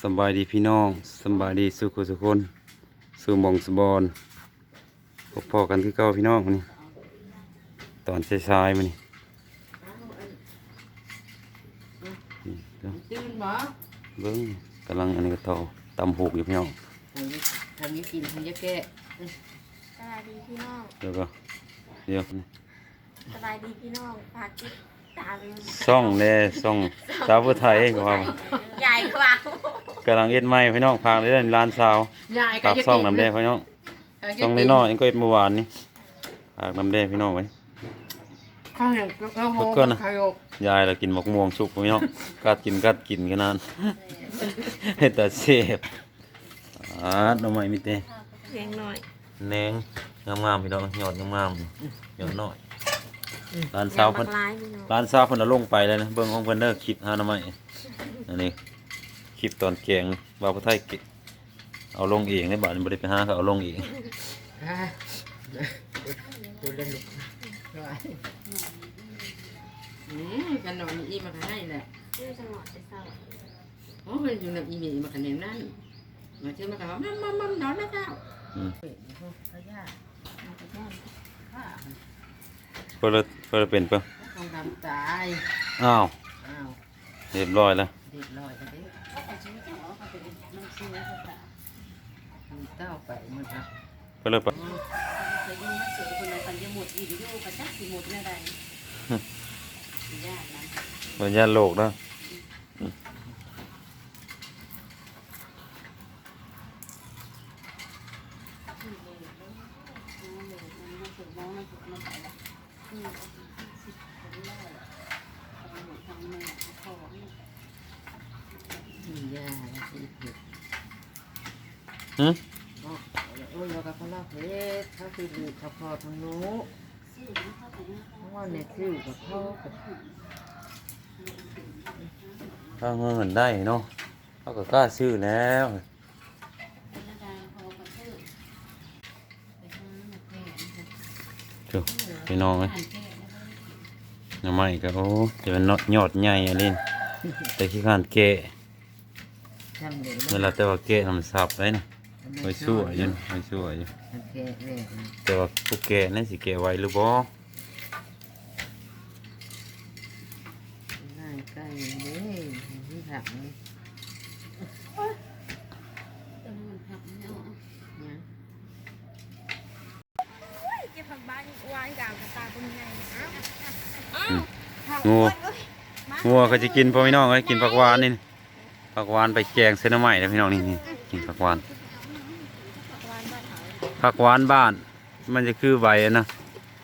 สำบายดีพี่น้องสำบายดีสุขุสุคนสู่หมองสบอนพบพอกันคือเก่าพี่น้องมื้อนี่ตอนเช้าๆมื้อนี่นี่เด้อตื่นบ่เบิ่งกำลังอันนี้ก็เตาตำหูกอยู่พี่น้องทางนี้ทางนี้กินทางนี้แก้สบายดีพี่น้องเดี๋ยวก็เดี๋ยวนี่สบายดีพี่น้องฝากติดตามซ่องแน่ซ่องสาวผู้ไทยก็ว่าใหญ่กว่า กำลังเอ็ดไม้พี่น้องพากได้ในร้านสาวยายฝากซ่องน้ำแดงพี่น้องซ่องน้อยๆนี่ก็เอ็ดเมื่อวานนี่ฝากน้ำแดงพี่น้องไว้ข้าวอย่างข้าวโฮเพิ่นก่อนนะข้าวโยกยายเรากินมะม่วงสุกพี่น้องกัดกินกัดกินกันนานเฮ็ดแต่เสียบอ่าหน่อไม้มีแต่เพียงหน่อยแหนงงามๆพี่น้องยอดงามๆยอดน้อยร้านสาวเพิ่นร้ายพี่น้องร้านสาวเพิ่นเอาลงไปแล้วนะเบิ่งของเพิ่นเด้อคลิปหาหน่อไม้อันนี้ คลิปตอนแกงบ่าวผู้ไทยเก็บเอาลงเองในบ้านบ่ได้ไปหาเขาเอาลงเองอ่าดูเล่นลูกอืมกันนอนอีมากันให้แหละชื่อจังหวัดจะเศร้าโอ้เป็นอยู่ในอีเมลมากันอย่างนั้นมาเชื่อมากันว่ามั่มมั่มมั่มนอนนะเจ้าอืมขยะขยะข้าเพิ่นเลยเพิ่นเลยเป็นเพิ่นต้องทำตายอ้าวอ้าวเรียบร้อยแล้วเด็ดลอยกันดิ เต้าไปหมดอะเพิ่นเลยไปเคยยินว่าสวยคนนั้นคนจะหมดอีกอยู่กับจักสิหมดแน่ใดยากนะเพิ่นย่านโลกเนาะ มียาและสีเผ็ด หึโอ้ยเรากับเขาเล่าเพชรเขาคือดูเขาพอทางโน้เพราะว่าในคิวกับเขากับถ้าเงินได้เนาะเขาก็กล้าซื้อแล้วจุพี่น้องเอ้ยหน้ำไม้ก็โอ้จะเป็นนอดยอดใหญ่อะไรนี่แต่ขี้ข้านแกะทำเดี๋ยวเวลาแต่ว่าแกะทำสับไว้นะ ไว้สู้อยู่นะไว้สู้อยู่โอเคเลยแต่ว่าผู้แกะนั่นสิแกะไว้หรือบ่ง่ายใกล้เลยที่ถังนี่เนี่ยเก็บผักบ้านวายกลางกระตาเป็นไงงูงัวก็จะกินพ่อพี่น้องเอ้ยกินผักหวานนี่ผักหวานไปแกงเส้นน้ำไม้นะพี่น้องนี่นี่กินผักหวาน ผักหวานบ้าน มันจะคือใบอะนะ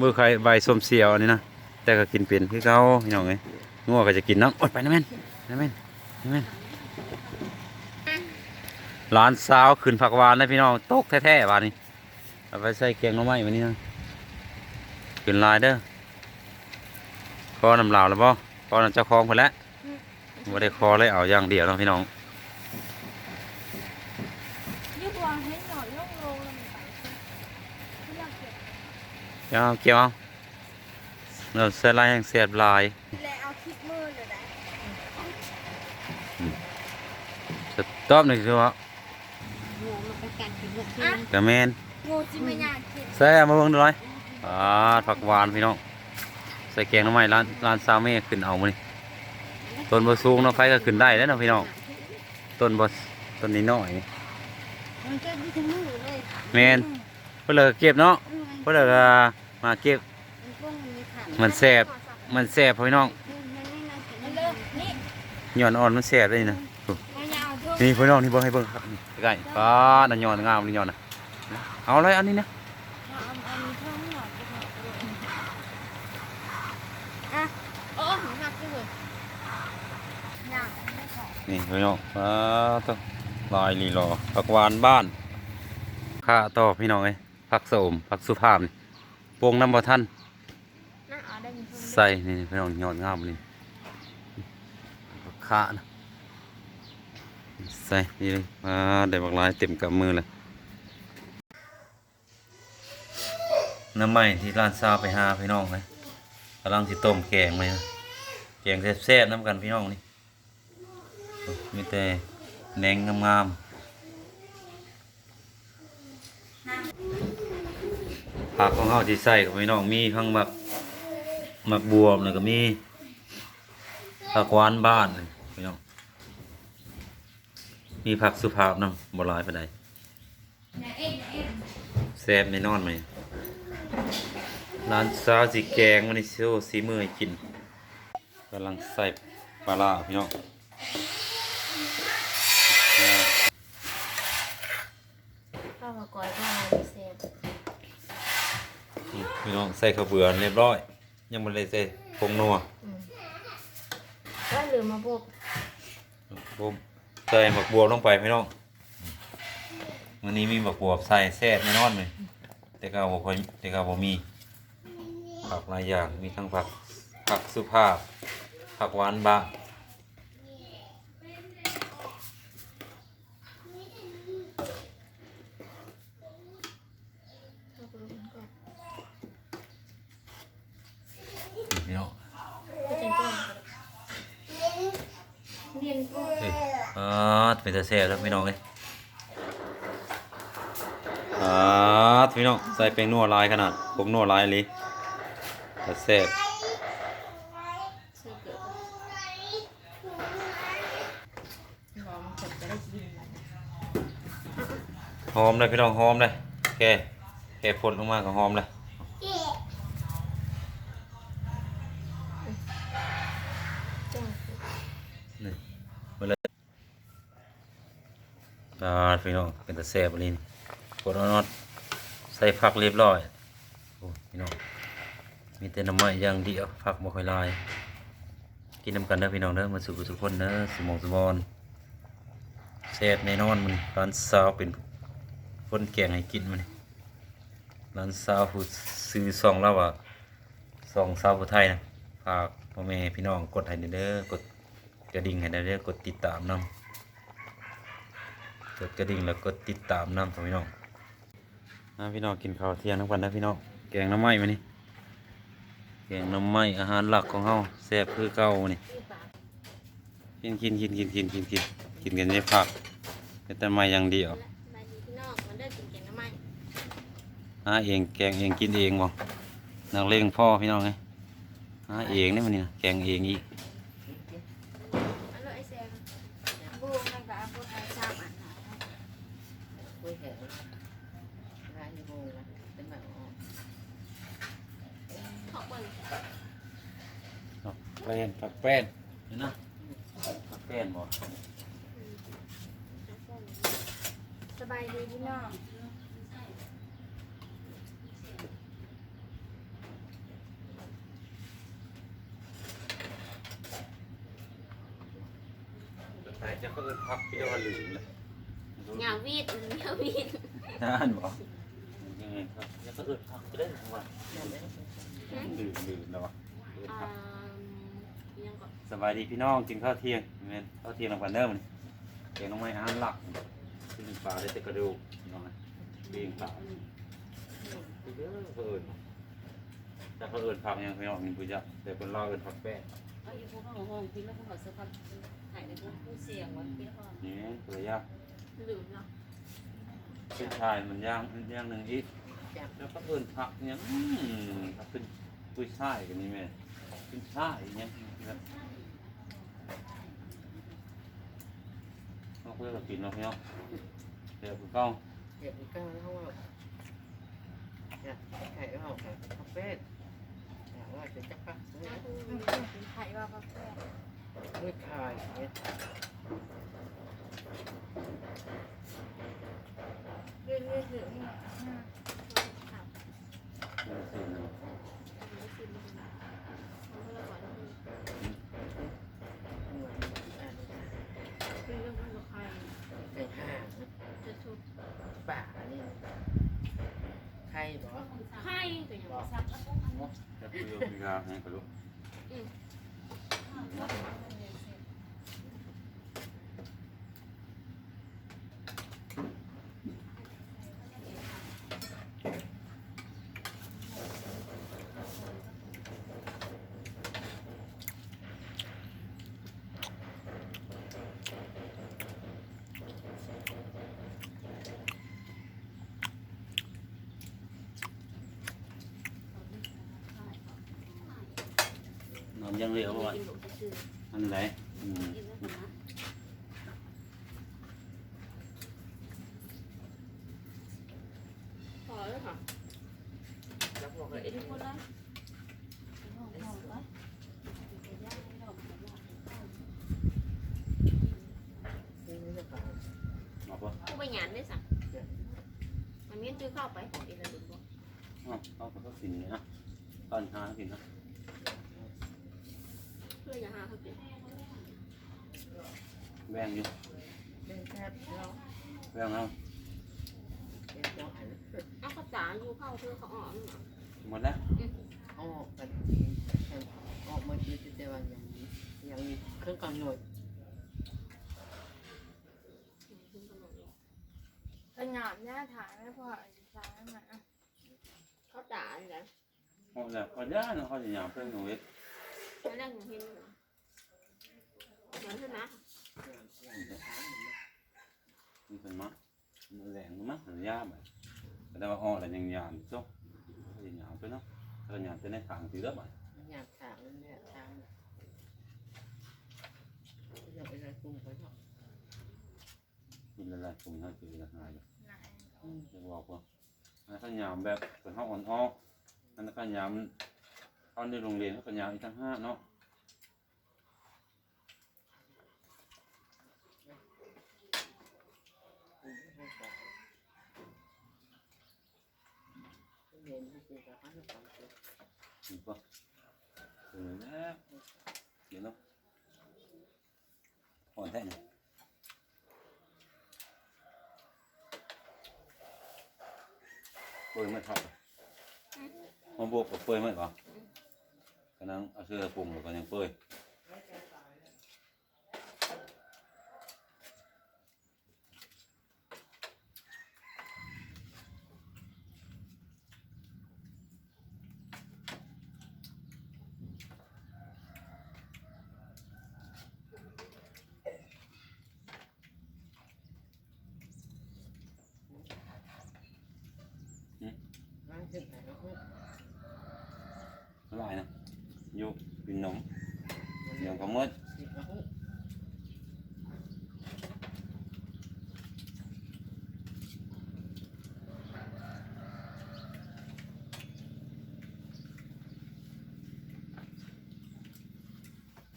มือใครใบส้มเสียวอันนี้นะแต่ก็กินเป็นคือเขาพี่น้องเอ้ยงัวก็จะกินน้ำอดไปนะแม่นนะแม่นนะแม่นหลานสาวขึ้นผักหวานนะพี่น้องตกแท้ๆวานนี้เอาไปใส่แกงหน่อไม้วันนี้นะขึ้นลายเด้อคอน้ำลาแล้วบ่คอน้ำเจ้าของคนละไม่ได้คอเลยเอาอย่างเดียวนะพี่น้อง ยุบวางให้หน่อยลงลงไม่อยากเก็บเกี่ยวเกี่ยวเอาเราเสื้อลายแห่งเสียบลายแล้วเอาคิดมือเลยได้สตอบหนึ่งคือว่างูมันไปกัดกินหมดอะกระแมนงูจิไม่อยากกินใส่มาเบิ่งดูหน่อยอ่าผักหวานพี่น้องใส่แกงหน้ำไม้ร้านร้านซาวเม่ขึ้นเอามานี่ต้นบสูงเนาะไฟก็ขึ้นได้แล้วเนาะพี่น้องต้นบต้นนี้น้อยนี่มันก็ที่มือเลยแมน เพื่อเก็บเนาะเพื่อก็มาเก็บมันก็มันมีขามันแสบมันแสบพี่น้องมันไม่น่ากินมันเลิกนี่หย่อนอ่อนมันแสบเลยนะมายาวเพิ่มนี่พี่น้องนี่เบิ่งให้เบิ่งครับนี่ใกล้ๆป้าน่ะหย่อนงามนี่หย่อนนะเอาเลยอันนี้นะเอาเอามีเพิ่มหน่อยก็พออะโอ้หนูหักด้วยอยากไม่ขอนี่พี่น้องป้าต้องลายลีรอผักหวานบ้านข้าต่อพี่น้องเอ้ย ผักโสมผักสุภาพนี่ปวงน้ำบ่ทันน่าเอาได้มีเพิ่มใส่นี่พี่น้องยอดงามนี่ผักขานะใส่นี่เลยอ่าได้บักหลายเต็มกับมือเลยน้ำใหม่ที่ร้านซาวไปหาพี่น้องเลยกำลังสิต้มแกงเลยนะแกงแซ่บๆน้ำกันพี่น้องนี่มีแต่แหนงงามๆ ผักของเฮาที่ใส่กับพี่น้องมีทั้งหมักหมักบวบแล้วก็มีผักหวานบ้านนี่พี่น้องมีผักสุภาพนำบ่หลายปานใดแซ่บแน่นอนไหมร้านซาวสีแกงมันนี่โซ่สีมือกินกำลังใส่ปลาร้าพี่น้องข้าวมากอยข้าวมาเซฟนี่ พี่น้องใส่ข้าวเบื่อเรียบร้อย ยังไม่ได้ใส่ผงนัวก็ลืมมาพวกผมใส่หมักบวบลงไปพี่น้องวันนี้มีหมักบวบใส่แซ่บแน่นอนเลยแต่ก็บ่ค่อยแต่ก็บ่มีผักหลายอย่างมีทั้งผักผักสุภาพผักหวานบาง พี่น้อง ก็จะก้อนเรียนก้อน เอ้ยอ่า เป็นตาแซ่บแล้วพี่น้องเอ้ยอ่าพี่น้องใส่แป้งนัวลายขนาดผงนัวลายเลยตาแซ่บซื้อเกิดหอมสดจหอมเลยพี่น้องหอมเลยแกแกฝนลงมาก็หอมเลย พี่น้องเป็นตาแซ่บอันกดอน็อตใส่ผักเรียบร้อยโอ้พี่น้องมีแต่น้ำมันอย่างเดียวผักบ่ค่อยลาย กินน้ำกันเด้อพี่น้องเด้อมาสู่ทุกคนเด้อสมองสมบอนแซ่บแน่นอนมันร้านสาวเป็นคนแกงให้กินมันร้านสาวผู้ซื้อซองแล้วว่าซองสาวผู้ไทยนะฝากพ่อแม่พี่น้องกดให้เด้อกดกระดิ่งให้เด้อกดติดตามนำ กดกระดิ่งแล้วกดติดตามนำพี่น้องนะพี่น้องกินข้าวเที่ยงทั้งวันนะพี่น้องแกงน้ำไม้มานี่แกงน้ำไม้อาหารหลักของเฮาแซ่บคือเก่านี่กินกินกินกินกินกินกินกินกันในผักเป็นแต่ไม้อย่างเดียวพี่น้องมันได้กินแกงน้ำมันหาเองแกงเองกินเองบ่นักเลงพ่อพี่น้องไงหาเองนี่มันนี่แกงเองอีก อันนู้นไอเซมบูมตั้งแต่อาพูดไอชามอันไหน คุยแหงร้านยี่โมนะเป็นแบบอ๋อ ขอบคุณ แป้น ผักแป้นเห็นนะผักแป้นบ่สบายดีพี่น้องแต่จะก็เอิ้นผักพี่เดียวว่าลืมเลยเหงาวีดเหงาวีดนั่นบ่ยังไงครับจะก็เอิ้นผักจะได้ทั้งวันลืมลืมแล้ววะเอิ้นอ่าผักยังก่อน สบายดีพี่น้องกินข้าวเที่ยงแม่นข้าวเที่ยงลงกันเด้อมันแกงน้องไม้อาหารหลักปิ้งปลาได้แต่กระดูกน้องนะปิ้งปลาเด้อเพิ่นแต่เพิ่นผักยังพี่น้องมีผู้จักแต่เพิ่นรอเอิ้นผักแป้งเอาอยู่พวกเขาห้องพี่แล้วเขาบอกสภาพถ่ายในพวกผู้เสี่ยงวันพี่เขานี่ตัวยากลืมเนาะเป็นชายมันย่างย่างหนึ่งอีกจับแล้วก็เอินผักเนี่ยอืมถ้าเป็นกุ้ยช่ายกันนี่แม่เป็นช่ายเนี่ย เพื่อกับกินเนาะพี่น้องเดี๋ยวคุณก้องเดี๋ยวคุณก้องเข้ามาเนี่ยไข่ก็ออกค่ะคาเฟ่ว่าจะจับปะไข่ว่าคาเฟ่เลือดไข่เนี่ยเลือดเลือดเหลืองนี่ค่ะ ตัวอย่างซักแล้วก็มัน Chắc tôi ôm đi ra ngay cả lúc. อืม Nó ยังเหลวบ่วะกินหมูซื่ออันไหนอืมๆกินแล้วกันนะพอแล้วค่ะแล้วบอกว่าเอ็เอ็นนคนละนี่จะฟังเอาปะกูไปหยานได้สั่งมันมีตื้อเข้าไปของเอ็นละดุบ่เอาเอาไปก็กินเลยนะตอนหากินนะ เพื่อย่าหาเขากินแบ่งอยู่เป็นแซ่บแล้วแบ่งเอาเป็นเจ้าอันเอาข้าวสารอยู่เข้าเพื่อเขาอ่อนหมดแล้วออกกันออกมาดีแต่ว่ายังยังมีเครื่องกำหนดขนาดหน้าถ่ายไม่พออาจจะถ่าอย่างไรหมดแล้วก็ย่าเนาเขาจะหยาบเพิ่มหน่อยตอนแรกผมเห็นเหมือใช่ไหมนี่เป็นมะมันแรงมะมันยาแบบแต่ว่าห่แต่ยังหยาบซุกเขาจะหยาบเนาะเขาหยาบจะในทางสีเด้อบ่อยากถามนั่นแหละถามอยากไปอะไรกุ้งไปเนาะกินอะไรผมให้คือละหายไหนจะบอกว่าอันนั้นก็หยาบแบบเป็นห้องอ่อนอ้ออันนั้นก็หยาบ ตอนในโรงเรียนเขาก็ยาบอีกทั้งห้าเนาะเรียนที่คือกับพันธุ์ขอนี่ปะเออแล้วเดี๋ยวเนาะอ่อนแท้เนี่ยเปิดไม่ทับมันบวกกับเปิดไม่ก่อนกำลังเอาเสื้อ ปุ่มแล้วก็ยังเปิด ร้านขึ้นไหนแล้ว สบายนะ อยู่กินนมเดี๋ยวก็มืดสิบแล้ว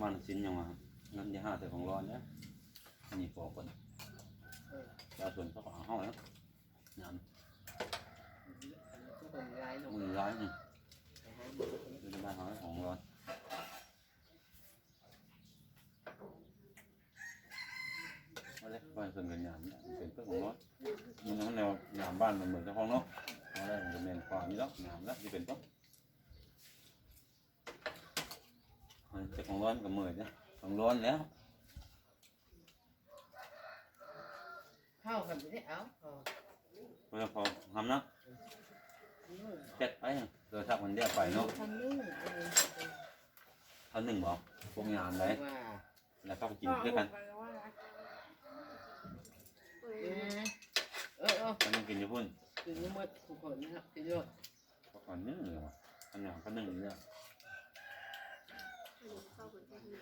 มันสินยังวะงั้ นจะห้าแต่ของร้อนเนี่ยอันนี้ปอกก่อนยาส่วนเขาก็เอาห้องแล้วยามทุกคนร้ายล เลยบ้านส่วนกันยามเนี่ยเป็นเพื่อนของร้อนมันทั้งแนวยามบ้านมันเหมือนเจ้าของเนาะเอาได้มันจะเมนความนี่แล้วยามแล้วที่เป็นปะมันจะของร้อนกับมือเนี่ยของร้อนแล้วเข้ากันไปได้เอาพอพอพอทำนะเจ็ดไปโดยทักมันเรียกไปเนาะทำนึ่งเออเขาหนึ่งบอกพวกงานเลยว่าแล้วก็ไปกินก็ด้วยกันไปแล้วว่านะเออเออเออเขาต้องกินอยู่พุ่นคือเมื่อทุกคนนะครับคือโยนเพราะก่อนนึ่งเลยว่ะอันอย่างเขาหนึ่งเลยเข้าคนแค่นี้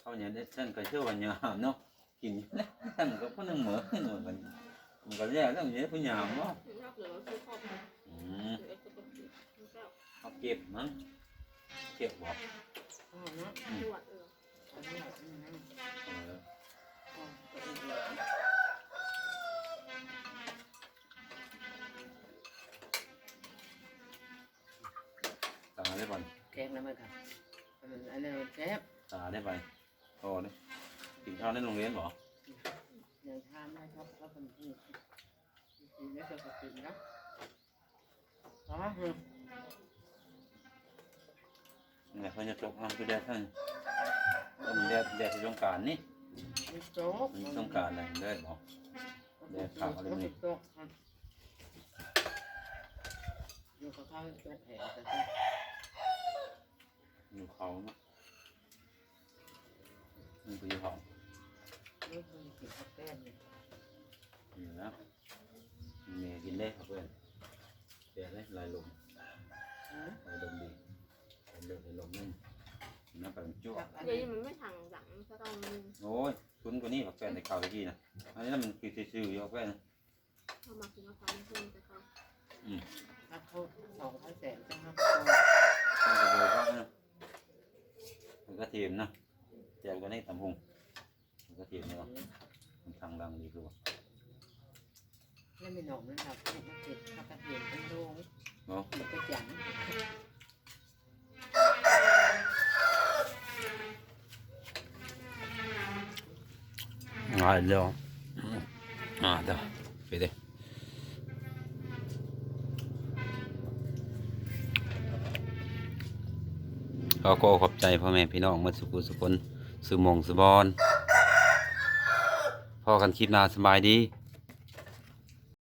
เขาเนี่ยได้ท่านก็เชื่อว่าหยามเนาะกินแล้วท่านก็พวกหนึ่งเหมือขึ้นเหมือนกันมันก็แย่แล้วอย่างนี้พวกหยามเนาะนอก เหลือคือครอบครัวอืมเหลือตัวกับเจ้าเขาเก็บมั้งเก็บบอกอ๋อเนาะตรวจเอออันนี้อืมเอออ๋อตัวเองเลยตาได้ไปแกงแล้วมั้งครับอันนั้นอันนั้นแซ่บตาได้ไปโอ้ได้กินข้าวในโรงเรียนบอกยังทานได้ครับแล้วมันกิน กินไม่เคยกินนะอ๋อนี่เขาจะจบอะคือแดดท่านก็มีแดดแดดที่ต้องการนี่มีโจ๊กมีต้องการอะไรแดดบอกแดดขาวอะไรนี่โจ๊กครับอยู่กับข้าวโจ๊กแผลแต่ก็อยู่เขาเนาะมันคืออยู่เขาไม่เคยกินข้าวแป้งเลยอยู่แล้วเมย์กิน ได้ครับเพื่อนแดดได้ลายลมอืมลายลมดีลายลมลายลมนิ่งน้ำไปมันจ้วจักอันเดี๋ยวนี้นี้มันไม่ถังสังก็ต้องมีโอ้ยชุนกว่านี้ผักแฟนในข่าวตะกี้นะอันนี้มันคือซื่อๆอยู่ผักแฟนนะเข้ามากินมะพร้าวไม่ขึ้นแต่เขาถ้าเขาสองพันแสนจังครับมันก็เลยว่านะมันก็เทียมนะแจกตัวนี้ตำหงมันก็เทียมนี่หรอมันทางดังดีคือว่า แล้วไม่หนองนั่นครับเนี่ยมันเก็บข้าวกระเทียมเป็นโลงเนาะมันก็จังอ่าเดี๋ยวอ่าเดี๋ยวไปเด้ขอขอขอบใจพ่อแม่พี่น้องเมื่อสุกุสุคนสุมงสุบอนพอกันคลิปหนาสบายดี